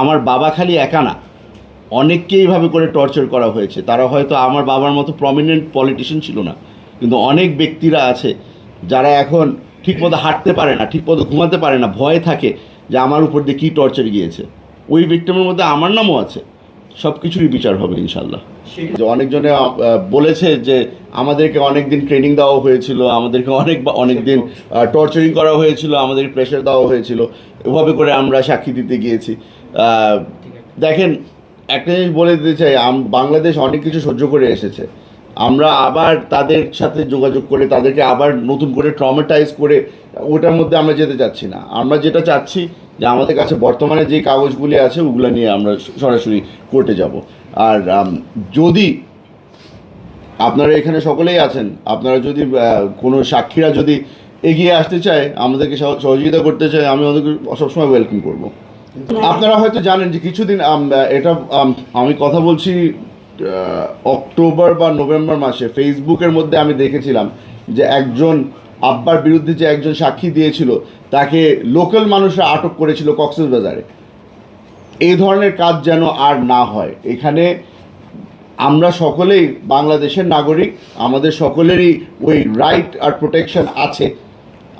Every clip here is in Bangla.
আমার বাবা খালি একা না অনেককে এইভাবে করে টর্চার করা হয়েছে। তারা হয়তো আমার বাবার মতো প্রমিনেন্ট পলিটিশিয়ান ছিল না, কিন্তু অনেক ব্যক্তিরা আছে যারা এখন ঠিকমতো হাঁটতে পারে না, ঠিকমতো ঘুমাতে পারে না, ভয় থাকে যে আমার উপর দিয়ে কী টর্চার গিয়েছে। ওই ভিক্টিমের মধ্যে আমার নামও আছে। সব কিছুরই বিচার হবে ইনশাল্লাহ যে অনেকজনে বলেছে যে আমাদেরকে অনেক দিন ট্রেনিং দেওয়া হয়েছিল আমাদেরকে অনেক অনেক দিন টর্চারিং করা হয়েছিল আমাদের প্রেশার দেওয়া হয়েছিল। এভাবে করে আমরা সাক্ষী দিতে গিয়েছি। আহ, দেখেন একটা জিনিস বলে দিতে চাই বাংলাদেশ অনেক কিছু সহ্য করে এসেছে। আমরা আবার তাদের সাথে যোগাযোগ করে তাদেরকে আবার নতুন করে ট্রমাটাইজ করে ওটার মধ্যে আমরা যেতে চাচ্ছি না। আমরা যেটা চাচ্ছি যে আমাদের কাছে বর্তমানে যে কাগজগুলি আছে ওগুলো নিয়ে আমরা সরাসরি কোর্টে যাব। আর যদি আপনারা এখানে সকলেই আছেন আপনারা যদি কোনো সাক্ষীরা যদি এগিয়ে আসতে চায় আমাদেরকে সহ- সহযোগিতা করতে চায় আমি ওদেরকে সবসময় ওয়েলকাম করব। আপনারা হয়তো জানেন যে কিছুদিন এটা আমি কথা বলছি অক্টোবর বা নভেম্বর মাসে ফেসবুকের মধ্যে আমি দেখেছিলাম যে একজন আব্বার বিরুদ্ধে যে একজন সাক্ষী দিয়েছিল, তাকে লোকাল মানুষরা আটক করেছিল কক্সবাজারে। এই ধরনের কাজ যেন আর না হয়। এখানে আমরা সকলেই বাংলাদেশের নাগরিক, আমাদের সকলেরই ওই রাইট আর প্রোটেকশন আছে।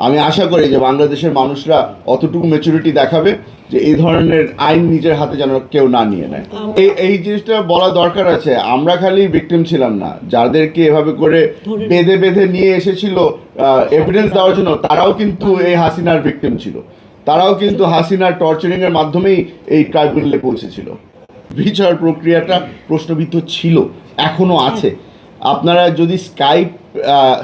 আমি আশা করি যে বাংলাদেশের মানুষরা অতটুকু মেচুরিটি দেখাবে যে এই ধরনের আইন নিজের হাতে যেন কেউ না নিয়ে নেয়। এই এই জিনিসটা বলা দরকার আছে। আমরা খালি ভিকটিম ছিলাম না। যাদেরকে এভাবে করে বেঁধে বেঁধে নিয়ে এসেছিল এভিডেন্স দেওয়ার জন্য তারাও কিন্তু এই হাসিনার ভিকটিম ছিল। তারাও কিন্তু হাসিনার টর্চারিং এর মাধ্যমেই এই ট্রাইব্যুনালে পৌঁছেছিল। বিচার প্রক্রিয়াটা প্রশ্নবিদ্ধ ছিল এখনও আছে। আপনারা যদি স্কাইপ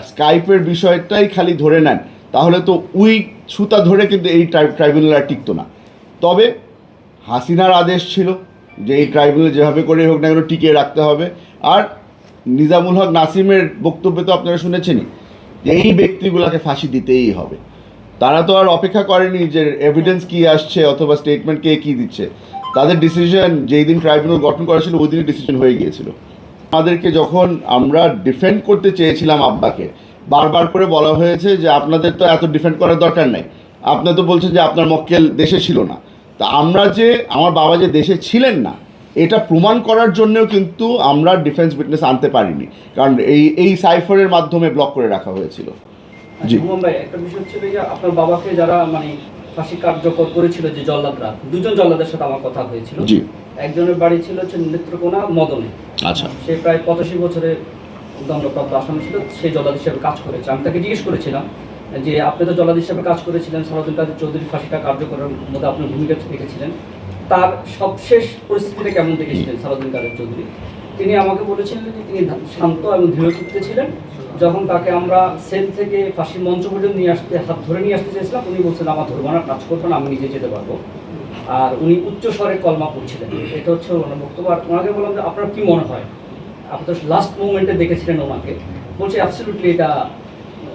স্কাইপের বিষয়টাই খালি ধরে নেন তাহলে তো উই সুতা ধরে কিন্তু এই ট্রাইব্যুনাল আর টিকতো না। তবে হাসিনার আদেশ ছিল যে এই ট্রাইব্যুনাল যেভাবে করে হোক না কেন টিকিয়ে রাখতে হবে। আর নিজামুল হক নাসিমের বক্তব্য তো আপনারা শুনেছেনই যে এই ব্যক্তিগুলোকে ফাঁসি দিতেই হবে। তারা তো আর অপেক্ষা করেনি যে এভিডেন্স কি আসছে অথবা স্টেটমেন্ট কে কি দিচ্ছে। তাদের ডিসিশন যেই দিন ট্রাইব্যুনাল গঠন করা ছিল, ওই দিনই ডিসিশন হয়ে গিয়েছিল। আমাদেরকে যখন আমরা ডিফেন্ড করতে চেয়েছিলাম আব্বাকে বারবার করে বলা হয়েছে যে আপনাদের তো এত ডিফেন্ড করার দরকার নেই। আপনি তো বলছেন যে আপনার মক্কেল দেশে ছিল না। তা আমরা যে আমার বাবা যে দেশে ছিলেন না এটা প্রমাণ করার জন্যও কিন্তু আমরা ডিফেন্স উইটনেস আনতে পারিনি। কারণ এই এই সাইফারের মাধ্যমে ব্লক করে রাখা হয়েছিল। জি। একটা বিষয় হচ্ছে যে আপনার বাবাকে যারা মানে ফাঁসি কার্যকর করেছিল যে জল্লাদরা দুজন জল্লাদের সাথে আমার কথা হয়েছিল। জি। একজনের বাড়ি ছিল হচ্ছে নেত্রকোনা মদনে। আচ্ছা। সে প্রায় পঁচাশি বছরের দণ্ডপ্রাপ্ত আসামি ছিল, সেই জল্লাদ হিসেবে কাজ করেছে। আমি তাকে জিজ্ঞেস করেছিলাম যে, আপনি তো জল্লাদ হিসেবে কাজ করেছিলেন সারাদিন কাদের চৌধুরী ফাঁসিটা কার্যকরের মধ্যে আপনার ভূমিকা রেখেছিলেন। তার সবশেষ পরিস্থিতিটা কেমন দেখেছিলেন সারাদিন কাদের চৌধুরী? তিনি আমাকে বলেছিলেন যে তিনি শান্ত এবং দৃঢ়চিত্তে ছিলেন। যখন তাকে আমরা সেল থেকে ফাঁসির মঞ্চ পর্যন্ত নিয়ে আসতে, হাত ধরে নিয়ে আসতে চেয়েছিলাম, উনি বলছেন, আমার ধরবো না, কাজ করব না, আমি নিজে যেতে পারব। আর উনি উচ্চ স্বরে কলমা পড়ছিলেন। এটা হচ্ছে ওনার বক্তব্য। আর ওনাকে বললাম যে, আপনার কি মনে হয়? আপনি লাস্ট মোমেন্টে দেখেছিলেন ওনাকে। বলছে অ্যাবসলিউটলি এটা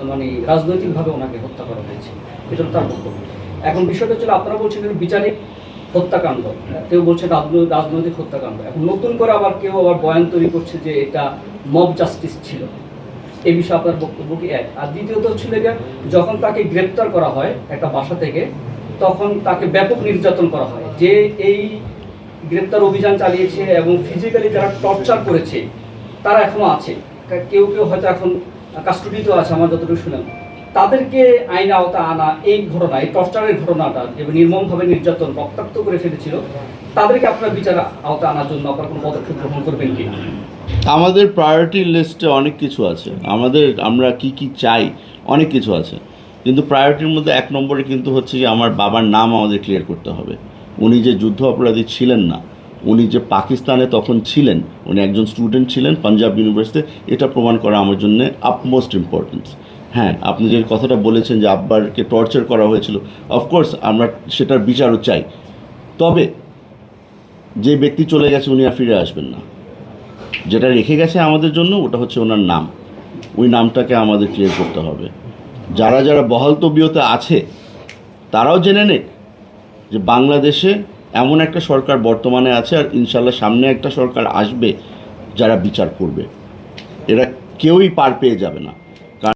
মানে রাজনৈতিকভাবে ওনাকে হত্যা করা হয়েছে। এটা তার বক্তব্য। এখন বিষয়টা হচ্ছে, আপনারা বলছেন বিচারিক হত্যাকাণ্ড। কেউ বলছে রাজনৈ- রাজনৈতিক হত্যাকাণ্ড। এখন নতুন করে আবার কেউ আবার বয়ান তৈরি করছে যে এটা মব জাস্টিস ছিল। এই বিষয়ে আপনার বক্তব্য কি এক? আর দ্বিতীয়ত হচ্ছিল যে যখন তাকে গ্রেপ্তার করা হয় একটা বাসা থেকে, তখন তাকে ব্যাপক নির্যাতন করা হয়। যে এই গ্রেপ্তার অভিযান চালিয়েছে এবং ফিজিক্যালি যারা টর্চার করেছে, তারা এখনও আছে। কেউ কেউ হয়তো এখন কাস্টডিতেও আছে, আমার যতটুকু শুনলাম। তাদেরকে আইন আওতা আনা এই ঘটনা, এই টর্চারের ঘটনাটা যে নির্মমভাবে নির্যাতন রক্তাক্ত করে ফেলেছিল, তাদেরকে আপনার বিচার আওতা আনার জন্য আপনার কোনো পদক্ষেপ গ্রহণ করবেন কি আমাদের প্রায়োরিটি লিস্টে অনেক কিছু আছে। আমাদের, আমরা কি কি চাই, অনেক কিছু আছে। কিন্তু প্রায়োরিটির মধ্যে এক নম্বরে কিন্তু হচ্ছে যে আমার বাবার নাম আমাদের ক্লিয়ার করতে হবে। উনি যে যুদ্ধ অপরাধী ছিলেন না, উনি যে পাকিস্তানে তখন ছিলেন, উনি একজন স্টুডেন্ট ছিলেন পাঞ্জাব ইউনিভার্সিটিতে এটা প্রমাণ করা আমার জন্য আপমোস্ট ইম্পর্টেন্স হ্যাঁ আপনি যে কথাটা বলেছেন যে আব্বারকে টর্চার করা হয়েছিল অফকোর্স আমরা সেটার বিচারও চাই। তবে যে ব্যক্তি চলে গেছে উনি আর ফিরে আসবেন না। যেটা রেখে গেছে আমাদের জন্য, ওটা হচ্ছে ওনার নাম। ওই নামটাকে আমাদের ক্লিয়ার করতে হবে। যারা যারা বহাল তবিয়তে আছে, তারাও জেনে নেক। যে বাংলাদেশে এমন একটা সরকার বর্তমানে আছে আর ইনশাল্লাহ সামনে একটা সরকার আসবে যারা বিচার করবে। এরা কেউই পার পেয়ে যাবে না।